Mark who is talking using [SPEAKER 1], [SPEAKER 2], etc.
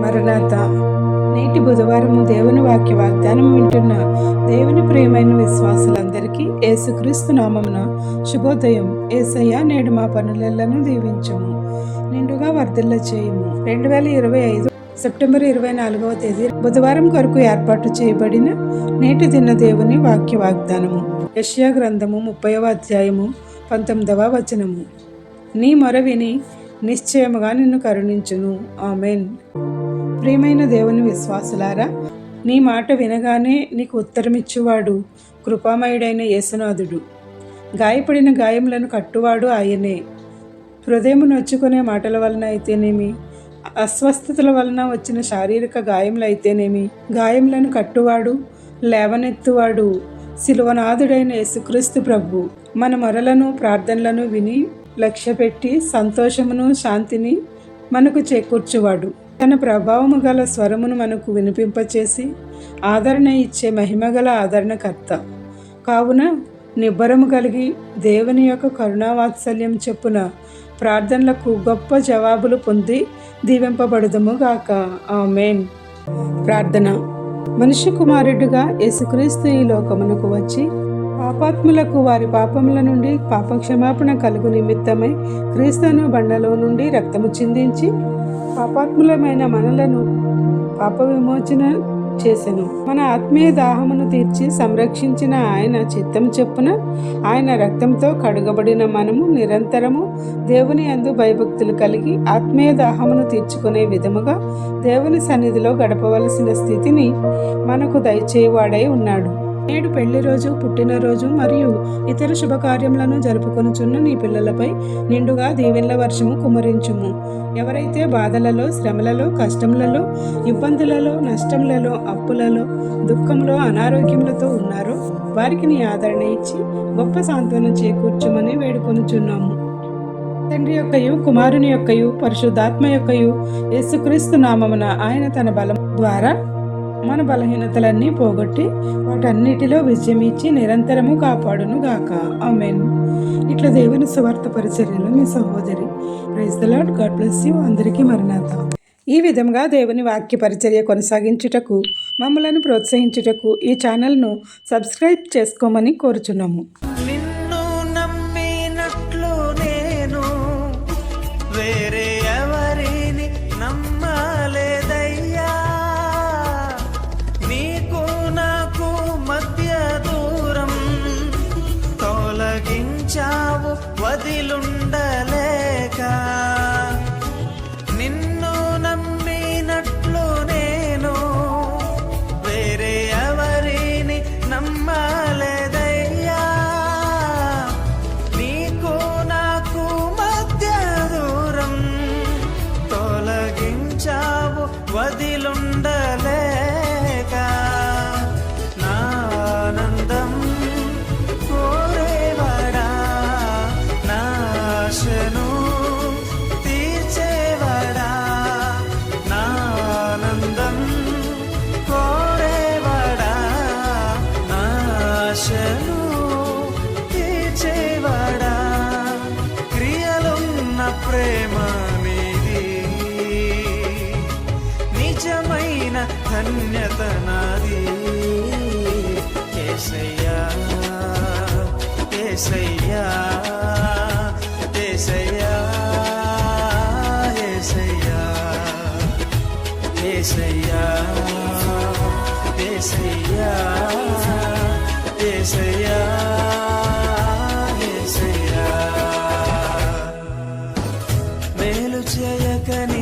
[SPEAKER 1] మరణాత నేటి బుధవారం దేవుని వాక్య వాగ్దానం వింటున్న దేవుని ప్రియమైన విశ్వాసులందరికీ యేసుక్రీస్తు నామమున శుభోదయం. ఏసయ్య నేడు మా పనులను దీవించము. నిండుగా వర్ధిల్ల చేయము. రెండు వేల ఇరవై ఐదు సెప్టెంబర్ ఇరవై నాలుగవ తేదీ బుధవారం కొరకు ఏర్పాటు చేయబడిన నేటి దిన దేవుని వాక్య వాగ్దానము. యష్యా గ్రంథము ముప్పైవ అధ్యాయము పంతొమ్మిదవ వచనము. నీ మొర విని నిశ్చయముగా నిన్ను కరుణించును. ఆమెన్. ప్రియమైన దేవుని విశ్వాసులారా నీ మాట వినగానే నీకు ఉత్తరమిచ్చువాడు కృపామయుడైన యేసునాథుడు. గాయపడిన గాయములను కట్టువాడు ఆయనే. హృదయం నొచ్చుకునే మాటల వలన అయితేనేమి? అస్వస్థతల వలన వచ్చిన శారీరక గాయములు అయితేనేమి? గాయములను కట్టువాడు లేవనెత్తువాడు శిలువనాథుడైన యేసుక్రీస్తు ప్రభు. మన మొరలను ప్రార్థనలను విని లక్ష్యపెట్టి సంతోషమును శాంతిని మనకు చేకూర్చువాడు. తన ప్రభావము గల స్వరమును మనకు వినిపింపచేసి ఆదరణ ఇచ్చే మహిమగల ఆదరణకర్త. కావున నిబ్బరము కలిగి దేవుని యొక్క కరుణావాత్సల్యం చెప్పున ప్రార్థనలకు గొప్ప జవాబులు పొంది దీవింపబడుదము గాక. ఆమెన్. ప్రార్థన. మనిషి కుమారుడుగా యేసుక్రీస్తు ఈ లోకమునకు వచ్చి పాపాత్ములకు వారి పాపముల నుండి పాపక్షమాపణ కలుగు నిమిత్తమై క్రీస్తును బండలో నుండి రక్తము చిందించి పాపాత్ములమైన మనలను పాప విమోచన చేసెను. మన ఆత్మీయ దాహమును తీర్చి సంరక్షించిన ఆయన చిత్తం చెప్పున ఆయన రక్తంతో కడుగబడిన మనము నిరంతరము దేవుని అందు భయభక్తులు కలిగి ఆత్మీయ దాహమును తీర్చుకునే విధముగా దేవుని సన్నిధిలో గడపవలసిన స్థితిని మనకు దయచేవాడై ఉన్నాడు. నేడు పెళ్ళి రోజు పుట్టినరోజు మరియు ఇతర శుభకార్యములను జరుపుకొనుచున్న నీ పిల్లలపై నిండుగా దీవెన్ల వర్షము కుమరించుము. ఎవరైతే బాధలలో శ్రమలలో కష్టములలో ఇబ్బందులలో నష్టములలో అప్పులలో దుఃఖంలో అనారోగ్యములతో ఉన్నారో వారికి నీ ఆదరణ ఇచ్చి గొప్ప సాంత్వనం చేకూర్చమని వేడుకొనుచున్నాము. తండ్రి యొక్కయు కుమారుని యొక్కయు పరిశుద్ధాత్మ యొక్కయు యేసుక్రీస్తు నామమున ఆయన తన బలం ద్వారా మన బలహీనతలన్నీ పోగొట్టి వాటన్నిటిలో విజయం ఇచ్చి నిరంతరము కాపాడును గాక ఆమెన్. ఇట్లా దేవుని సువార్త పరిచర్యలో మీ సహోదరి. Praise the Lord God bless you అందరికీ మరణాత. ఈ విధంగా దేవుని వాక్య పరిచర్య కొనసాగించుటకు మమ్మలను ప్రోత్సహించుటకు ఈ ఛానల్ను సబ్స్క్రైబ్ చేసుకోమని కోరుచున్నాము.
[SPEAKER 2] అప్పగించావు వదిలుండలే. నాశను తీర్చేవాడా? క్రియలున్న ప్రేమ నీది. నిజమైన ధన్యత నాది. కేసయ్యా కేసయ్యా కేసయ్యా కేసయ్యా కేసయ్యా కేసయ్యా ఏసయ్యా ఏసయ్యా. మేలు చేయకని